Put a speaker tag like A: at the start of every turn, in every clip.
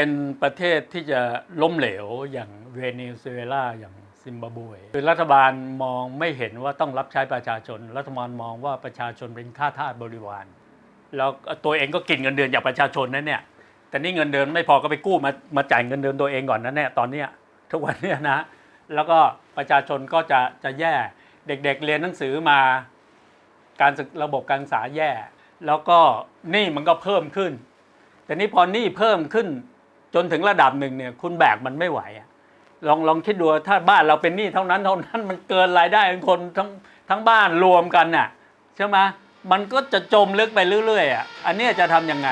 A: เป็นประเทศที่จะล้มเหลวอย่างเวเนซุเอลาอย่างซิมบับเวคือรัฐบาลมองไม่เห็นว่าต้องรับใช้ประชาชน รัฐบาลมองว่าประชาชนเป็นข้าทาสบริวาร แล้วตัวเองก็กินเงินเดือนจากประชาชนนั่นเนี่ย แต่นี่เงินเดือนไม่พอก็ไปกู้มามาจ่ายเงินเดือนตัวเองก่อนนะเนี่ยตอนเนี้ยทุกวันเนี้ยนะ แล้วก็ประชาชนก็จะจะแย่ เด็กๆเรียนหนังสือมาการศึกระบบการศึกษาแย่ แล้วก็หนี้มันก็เพิ่มขึ้น แต่นี่พอหนี้เพิ่มขึ้น จนถึงระดับหนึ่งเนี่ยคุณแบกมันไม่ไหวอะลองลองคิดดูถ้าบ้านเราเป็นหนี้เท่านั้นเท่านั้นมันเกินรายได้ของคนทั้งทั้งบ้านรวมกันน่ะใช่ไหมมันก็จะจมลึกไปเรื่อยๆอะอันนี้จะทำยังไง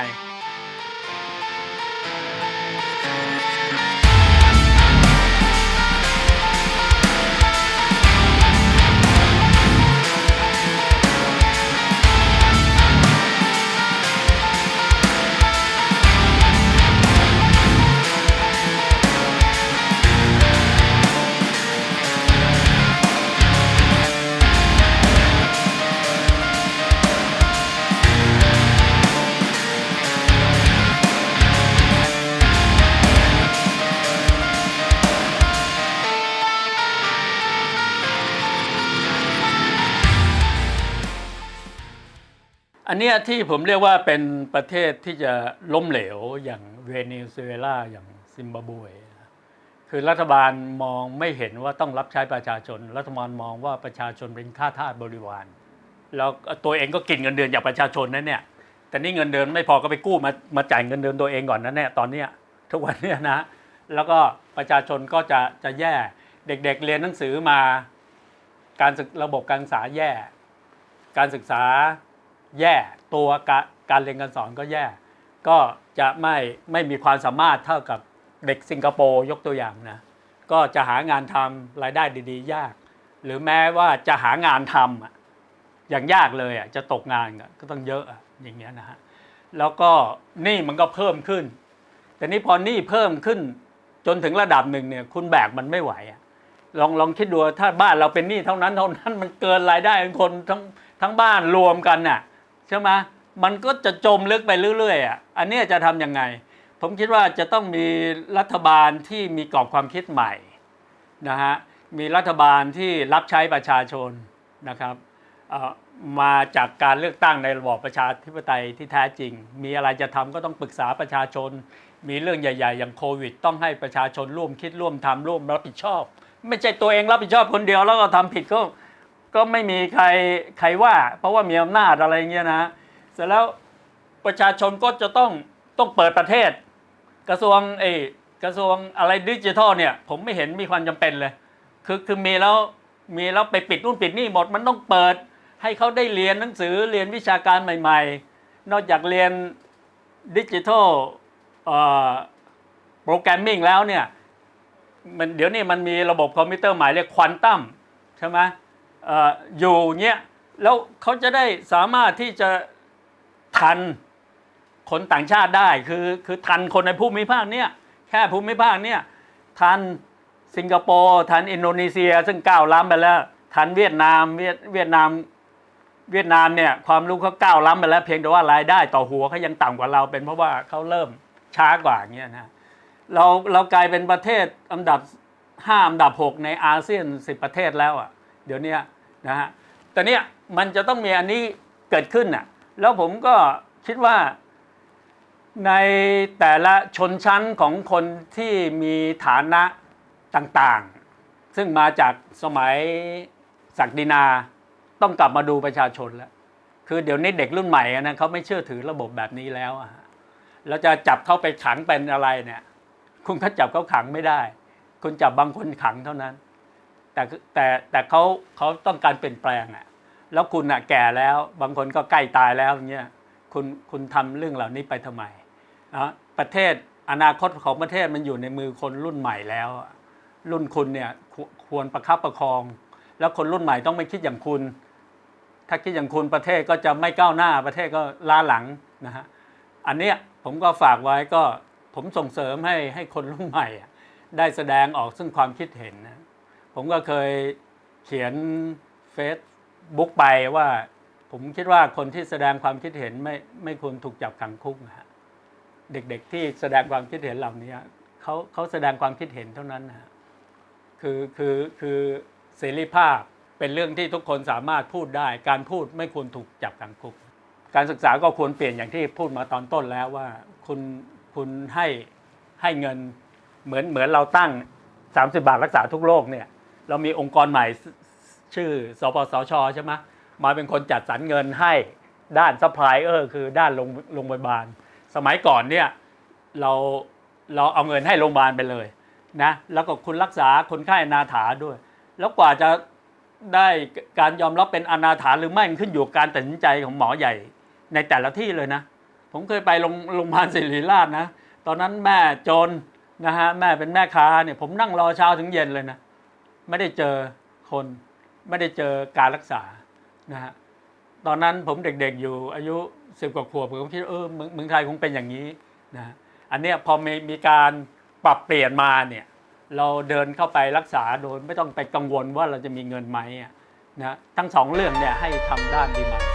A: อันเนี้ยที่ผมเรียกว่าเป็นประเทศที่จะล้มเหลวอย่างเวเนซุเอลาอย่างซิมบับเวคือรัฐบาลมองไม่เห็นว่าต้องรับใช้ประชาชน รัฐบาลมองว่าประชาชนเป็นข้าทาสบริวาร แล้วตัวเองก็กินเงินเดือนจากประชาชนนั่นเนี่ยแต่นี่เงินเดือนไม่พอก็ไปกู้มามาจ่ายเงินเดือนตัวเองก่อนนะเนี่ยตอนเนี้ยทุกวันเนี้ยนะ แล้วก็ประชาชนก็จะจะแย่เด็กๆเรียนหนังสือมา การศึกระบบการศึกษาแย่ การศึกษา แย่ตัวการการเรียนการสอนก็แย่ ก็จะไม่ไม่มีความสามารถเท่ากับเด็กสิงคโปร์ยกตัวอย่างนะก็จะหางานทำรายได้ดีๆ ยาก หรือแม้ว่าจะหางานทำอะอย่างยากเลยอะจะตกงานก็ต้องเยอะอย่างเงี้ยนะฮะแล้วก็หนี้มันก็เพิ่มขึ้น แต่นี่พอหนี้เพิ่มขึ้นจนถึงระดับหนึ่งเนี่ยคุณแบกมันไม่ไหวอะลองลองคิดดูถ้าบ้านเราเป็นหนี้เท่านั้นเท่านั้นมันเกินรายได้ของคนทั้งทั้งบ้านรวมกันน่ะ ใช่ไหมมันก็จะจมลึกไปเรื่อยๆอะอันนี้จะทำยังไง ผมคิดว่าจะต้องมีรัฐบาลที่มีกรอบความคิดใหม่นะฮะมีรัฐบาลที่รับใช้ประชาชนนะครับมาจากการเลือกตั้งในระบอบประชาธิปไตยที่แท้จริง มีอะไรจะทำก็ต้องปรึกษาประชาชน มีเรื่องใหญ่ ๆ อย่างโควิด ต้องให้ประชาชนร่วมคิดร่วมทำร่วมรับผิดชอบ ไม่ใช่ตัวเองรับผิดชอบคนเดียวแล้วก็ทำผิดก็ ก็ไม่มีใครใครว่า เพราะว่ามีอำนาจอะไรเงี้ยนะเสร็จแล้วประชาชนก็จะต้องต้องเปิดประเทศ กระทรวงเอกระทรวงอะไรดิจิทัลเนี่ย ผมไม่เห็นมีความจำเป็นเลย คือคือมีแล้วมีแล้วไปปิดนู่นปิดนี่หมดมันต้องเปิด ให้เขาได้เรียนหนังสือเรียนวิชาการใหม่ ๆ นอกจากเรียนดิจิทัลโปรแกรมมิ่งแล้วเนี่ยมันเดี๋ยวนี้มันมีระบบคอมพิวเตอร์ใหม่เรียกควอนตัมใช่ไหม อยู่เงี้ยแล้วเขาจะได้สามารถที่จะทันคนต่างชาติได้คือคือทันคนในภูมิภาคเนี้ยแค่ภูมิภาคเนี้ยทันสิงคโปร์ทันอินโดนีเซีย ซึ่งก้าวล้ำไปแล้ว ทันเวียดนามเวียดเวียดนามเวียดนามเนี่ยความรู้เขาก้าวล้ำไปแล้ว เพียงแต่ว่ารายได้ต่อหัวเขายังต่ำกว่าเราเป็นเพราะว่าเขาเริ่มช้ากว่าเงี้ยนะเราเรากลายเป็นประเทศอันดับห้าอันดับหกในอาเซียนสิบประเทศแล้วอะ เดี๋ยวนี้นะฮะแต่เนี้ยมันจะต้องมีอันนี้เกิดขึ้นน่ะแล้วผมก็คิดว่าในแต่ละชนชั้นของคนที่มีฐานะต่างๆ ซึ่งมาจากสมัยศักดินาต้องกลับมาดูประชาชนแล้ว คือเดี๋ยวนี้เด็กรุ่นใหม่นะเขาไม่เชื่อถือระบบแบบนี้แล้วอะฮะแล้วจะจับเขาไปขังเป็นอะไรเนี่ย คุณก็จับเขาขังไม่ได้ คุณจับบางคนขังเท่านั้น แต่แต่แต่เขาเขาต้องการเปลี่ยนแปลงอะแล้วคุณอะแก่แล้วบางคนก็ใกล้ตายแล้วอย่างเงี้ยคุณคุณทำเรื่องเหล่านี้ไปทำไมอะประเทศอนาคตของประเทศมันอยู่ในมือคนรุ่นใหม่แล้ว รุ่นคุณเนี่ยควรประคับประคอง แล้วคนรุ่นใหม่ต้องไม่คิดอย่างคุณ ถ้าคิดอย่างคุณประเทศก็จะไม่ก้าวหน้าประเทศก็ล้าหลังนะฮะอันเนี้ยผมก็ฝากไว้ก็ผมส่งเสริมให้ให้คนรุ่นใหม่อะได้แสดงออกซึ่งความคิดเห็นนะ ผมก็เคยเขียนเฟซบุ๊กไปว่า ผมคิดว่าคนที่แสดงความคิดเห็นไม่ไม่ควรถูกจับขังคุกนะฮะเด็กๆที่แสดงความคิดเห็นเหล่านี้เขาเขาแสดงความคิดเห็นเท่านั้นนะคือคือคือเสรีภาพเป็นเรื่องที่ทุกคนสามารถพูดได้ การพูดไม่ควรถูกจับกังคุก การศึกษาก็ควรเปลี่ยนอย่างที่พูดมาตอนต้นแล้วว่าคุณคุณให้ให้เงินเหมือนเหมือนเราตั้ง 30 บาทรักษาทุกโรคเนี่ย เรามีองค์กรใหม่ชื่อสปสชใช่ไหมมาเป็นคนจัดสรรเงินให้ด้านซัพพลายเออร์คือด้านโรงโรงพยาบาล สมัยก่อนเนี่ยเราเราเอาเงินให้โรงพยาบาลไปเลยนะแล้วก็คุณรักษาคนไข้อนาถาด้วย แล้วกว่าจะได้การยอมรับเป็นอนาถาหรือไม่มันขึ้นอยู่การตัดสินใจของหมอใหญ่ในแต่ละที่เลยนะ ผมเคยไปโรงโรงพยาบาลศิริราชนะ ตอนนั้นแม่จนนะฮะแม่เป็นแม่ค้าเนี่ยผมนั่งรอเช้าถึงเย็นเลยนะ ไม่ได้เจอคน ไม่ได้เจอการรักษานะฮะตอนนั้นผมเด็กๆอยู่อายุสิบกว่าขวบผมคิดเออเมืองเมืองไทยคงเป็นอย่างนี้นะฮะอันเนี้ยพอมีมีการปรับเปลี่ยนมาเนี่ยเราเดินเข้าไปรักษาโดยไม่ต้องไปกังวลว่าเราจะมีเงินไหมอะนะทั้งสองเรื่องเนี่ยให้ทำด้านดีมา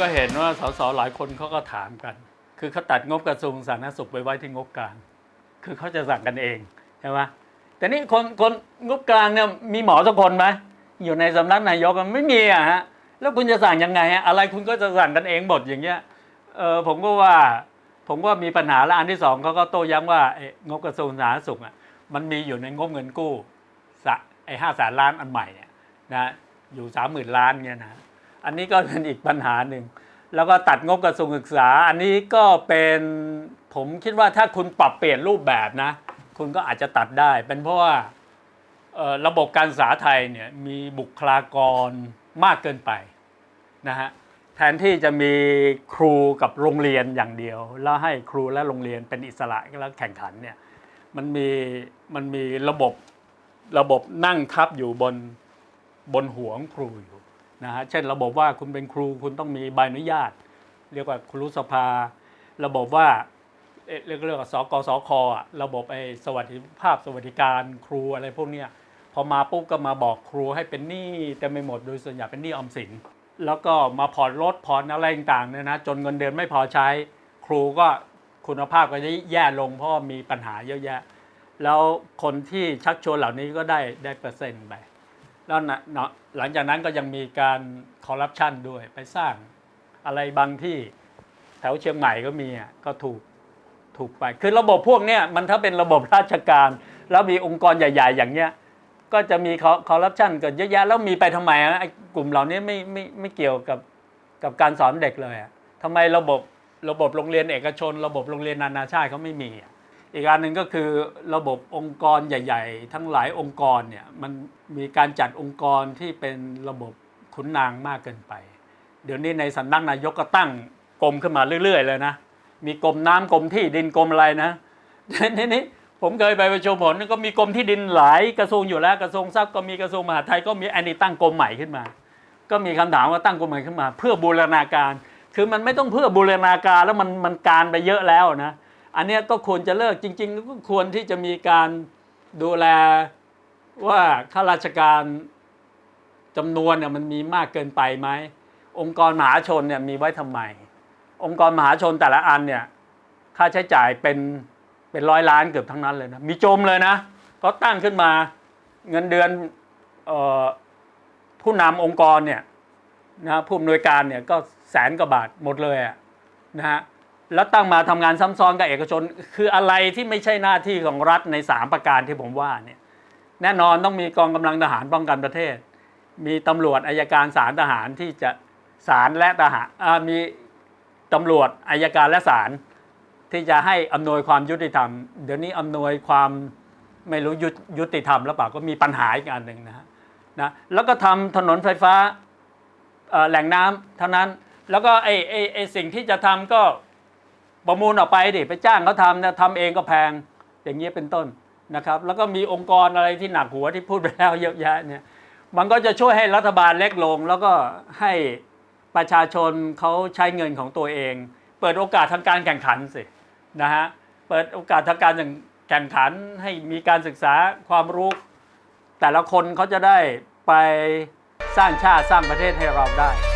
A: ก็เห็นว่าสสหลายคนเขาก็ถามกัน คือเขาตัดงบกระทรวงสาธารณสุขไปไว้ที่งบกลาง คือเขาจะสั่งกันเองใช่ไหมแต่นี่คนคนงบกลางเนี่ยมีหมอสักคนไหมอยู่ในสำนักนายกอะไม่มีอะฮะแล้วคุณจะสั่งยังไงฮะอะไรคุณก็จะสั่งกันเองหมดอย่างเงี้ยเออผมก็ว่าผมว่ามีปัญหาและอันที่สองเขาก็โต้ย้ำว่างบกระทรวงสาธารณสุขอะมันมีอยู่ในงบเงินกู้ไอ้ห้าแสนล้านอันใหม่เนี่ยนะอยู่สามหมื่นล้านเนี่ยนะ อันนี้ก็เป็นอีกปัญหาหนึ่ง แล้วก็ตัดงบกระทรวงศึกษา อันนี้ก็เป็นผมคิดว่าถ้าคุณปรับเปลี่ยนรูปแบบนะ คุณก็อาจจะตัดได้ เป็นเพราะว่าระบบการศึกษาไทยเนี่ยมีบุคลากรมากเกินไปนะฮะแทนที่จะมีครูกับโรงเรียนอย่างเดียว แล้วให้ครูและโรงเรียนเป็นอิสระแล้วแข่งขันเนี่ยมันมีมันมีระบบระบบนั่งทับอยู่บนบนหัวของครูอยู่ นะฮะเช่นระบบว่าคุณเป็นครูคุณต้องมีใบอนุญาต เรียกว่าครูสภา ระบบว่าเรียกเรียกว่าสกสคอระบบไอ้สวัสดิภาพสวัสดิการครูอะไรพวกเนี้ยพอมาปุ๊บก็มาบอกครูให้เป็นหนี้เต็มไปหมดโดยส่วนใหญ่เป็นหนี้ออมสินแล้วก็มาผ่อนรถผ่อนอะไรต่างๆเนี่ยนะจนเงินเดือนไม่พอใช้ ครูก็คุณภาพก็จะแย่ลงเพราะมีปัญหาเยอะแยะ แล้วคนที่ชักชวนเหล่านี้ก็ได้ได้เปอร์เซ็นต์ไป แล้วนะนะหลังจากนั้นก็ยังมีการคอร์รัปชันด้วยไปสร้างอะไรบางที่แถวเชียงใหม่ก็มีอะก็ถูกถูกไป คือระบบพวกเนี้ยมันถ้าเป็นระบบราชการ แล้วมีองค์กรใหญ่ๆ อย่างเนี้ยก็จะมีคอร์รัปชันเกิดเยอะแยะแล้วมีไปทำไมอะไอ้กลุ่มเหล่านี้ไม่ไม่ไม่เกี่ยวกับกับการสอนเด็กเลยอะทำไมระบบระบบโรงเรียนเอกชน ระบบโรงเรียนนานาชาติเขาไม่มีอะ อีกอันหนึ่งก็คือระบบองค์กรใหญ่ ๆ ทั้งหลายองค์กรเนี่ยมันมีการจัดองค์กรที่เป็นระบบขุนนางมากเกินไป เดี๋ยวนี้ในสำนักนายกก็ตั้งกรมขึ้นมาเรื่อย ๆ เลยนะ มีกรมน้ำกรมที่ดินกรมอะไรนะทีนี้ผมเคยไปประชุมผลก็มีกรมที่ดินหลายกระทรวงอยู่แล้วกระทรวงทรัพย์ก็มีกระทรวงมหาดไทยก็มีอันนี้ตั้งกรมใหม่ขึ้นมา ก็มีคำถามว่าตั้งกรมใหม่ขึ้นมา เพื่อบูรณาการ คือมันไม่ต้องเพื่อบูรณาการแล้วมันมันการไปเยอะแล้วนะ อันนี้ก็ควรจะเลิกจริง ๆ ก็ควรที่จะมีการดูแลว่าข้าราชการจำนวนเนี่ยมันมีมากเกินไปไหมองค์กรมหาชนเนี่ยมีไว้ทำไม องค์กรมหาชนแต่ละอันเนี่ยค่าใช้จ่ายเป็นเป็นร้อยล้านเกือบทั้งนั้นเลยนะมีจมเลยนะก็ตั้งขึ้นมาเงินเดือนออผู้นำองค์กรเนี่ยนะผู้อำนวยการเนี่ยก็แสนกว่าบาทหมดเลยอะนะฮะ แล้วตั้งมาทำงานซ้ำซ้อนกับเอกชน คืออะไรที่ไม่ใช่หน้าที่ของรัฐในสามประการที่ผมว่าเนี่ยแน่นอนต้องมีกองกำลังทหารป้องกันประเทศ มีตำรวจอายการศาลทหารที่จะศาลและทหารมีตำรวจอายการและศาลที่จะให้อำนวยความยุติธรรม เดี๋ยวนี้อำนวยความไม่รู้ยุยุติธรรมแล้วเปล่าก็มีปัญหาอีกอันหนึ่งนะฮะนะแล้วก็ทำถนนไฟฟ้าแหล่งน้ำเท่านั้นแล้วก็ไอ้ไอ้ไอ้สิ่งที่จะทำก็ ประมูลออกไปดิไปจ้างเขาทำนะทำเองก็แพงอย่างเงี้ยเป็นต้นนะครับ แล้วก็มีองค์กรอะไรที่หนักหัวที่พูดไปแล้วเยอะแยะเนี่ยมันก็จะช่วยให้รัฐบาลเล็กลง แล้วก็ให้ประชาชนเขาใช้เงินของตัวเอง เปิดโอกาสทางการแข่งขันสินะฮะเปิดโอกาสทางการอย่างแข่งขันให้มีการศึกษาความรู้ แต่ละคนเขาจะได้ไปสร้างชาติสร้างประเทศให้เราได้